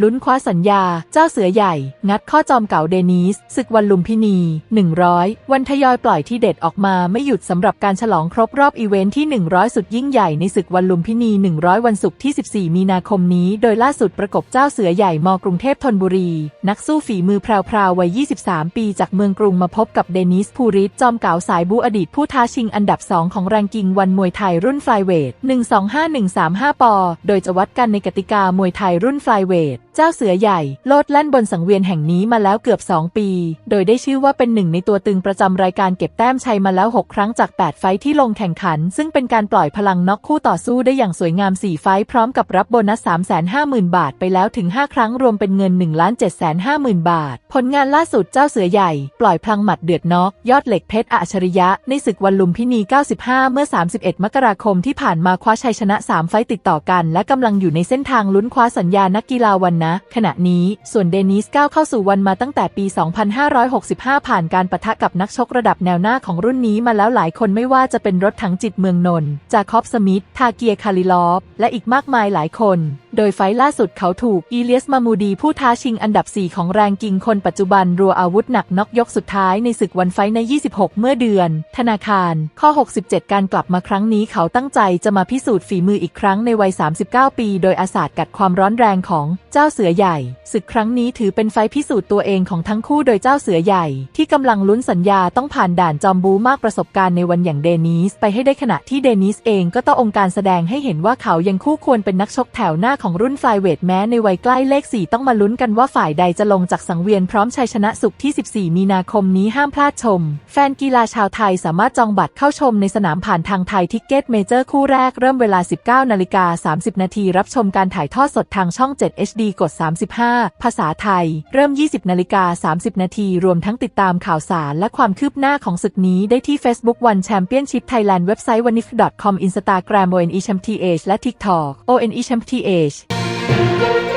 ลุ้นคว้าสัญญา เจ้าเสือใหญ่ งัดข้อจอมเก่าเดนิสศึกวันลุมพินี 100 วันทยอยปล่อยที่เด็ดออกมาไม่หยุดสำหรับการฉลองครบรอบอีเวนท์ที่ 100 สุดยิ่งใหญ่ในศึกวันลุมพินี 100 วันศุกร์ที่ 14 มีนาคมนี้ โดยล่าสุดประกบเจ้าเสือใหญ่มกรุงเทพธนบุรี นักสู้ฝีมือแพรวๆวัย 23 ปีจากเมืองกรุงมาพบกับเดนิสภูริศจอมเก่าสายบูอดีตผู้ท้าชิงอันดับ 2 ของแรงกิงวันมวยไทยรุ่นไฟเวท 125-135 ปอ โดยจะวัดกันในกติกามวยไทยรุ่นไฟเวท จ้าเสือใหญ่โลดแล่นบนสังเวียนแห่งนี้มาแล้วเกือบ 2 ปี โดยได้ชื่อว่าเป็นหนึ่งในตัวตึงประจำรายการเก็บแต้มชัยมาแล้ว 6 ครั้งจาก 8 ไฟที่ลงแข่งขัน ซึ่งเป็นการปล่อยพลังน็อกคู่ต่อสู้ได้อย่างสวยงาม 4 ไฟพร้อมกับรับโบนัส 350,000 บาทไปแล้วถึง 5 ครั้งรวมเป็นเงิน 1 7 5 0 0 0 0 บาท ผลงานล่าสุดเจ้าเสือใหญ่ ปล่อยพลังหมัดเดือดน็อกยอดเหล็กเพชรอัจฉริยะในศึกวันลุมพินี 95 เมื่อ 31 มกราคมที่ผ่านมาคว้าชัยชนะ 3 ไฟต์ติดต่อกัน และกำลังอยู่ในเส้นทางลุ้นคว้าสัญญานักกีฬาวันนะ ขณะนี้ส่วนเดนิสก้าวเข้าสู่วันมาตั้งแต่ปี 2565 ผ่านการปะทะกับนักชกระดับแนวหน้าของรุ่นนี้มาแล้วหลายคนไม่ว่าจะเป็นรถถังจิตเมืองนนท์จาคอบสมิธ ทาเกียคาริลอฟ และอีกมากมายหลายคน โดยไฟล์ล่าสุดเขาถูกอีเลียสมามูดีผู้ท้าชิงอันดับ 4 ของแรงกิงคนปัจจุบัน รัวอาวุธหนักน็อกยกสุดท้ายในศึกวันไฟใน 26 เมื่อเดือน ธนาคาร ข้อ 67 การกลับมาครั้งนี้เขาตั้งใจจะมาพิสูจน์ฝีมืออีกครั้งในวัย 39 ปี โดยอาสาดกัดความร้อนแรงของเจ้าเสือใหญ่ ศึกครั้งนี้ถือเป็นไฟพิสูจน์ตัวเองของทั้งคู่โดยเจ้าเสือใหญ่ ที่กำลังลุ้นสัญญาต้องผ่านด่านจอมบูมากประสบการณ์ในวันอย่างเดนิสไปให้ได้ขณะที่เดนิสเองก็ต้ององค์การแสดงให้เห็นว่าเขายังคู่ควรเป็นนักชกแถวหน้าของรุ่นไฟเวทแม้ในวัยใกล้เลข 4 ต้องมาลุ้นกันว่าฝ่ายใดจะลงจากสังเวียนพร้อมชัยชนะสุขที่ 14 มีนาคมนี้ห้ามพลาดชม แฟนกีฬาชาวไทยสามารถจองบัตรเข้าชมในสนามผ่านทางไทยทิกเก็ตเมเจอร์คู่แรกเริ่มเวลา 19นาฬิกา30 นาทีรับชมการถ่ายทอดสดทางช่อง 7 HD กด 35 ภาษาไทย เริ่ม 20นาฬิกา30 นาทีรวมทั้งติดตามข่าวสารและความคืบหน้าของศึกนี้ได้ที่ Facebook One Championship Thailand เว็บไซต์ w a n i f com Instagram ONE Champ TH และ TikTok ONE Thank you.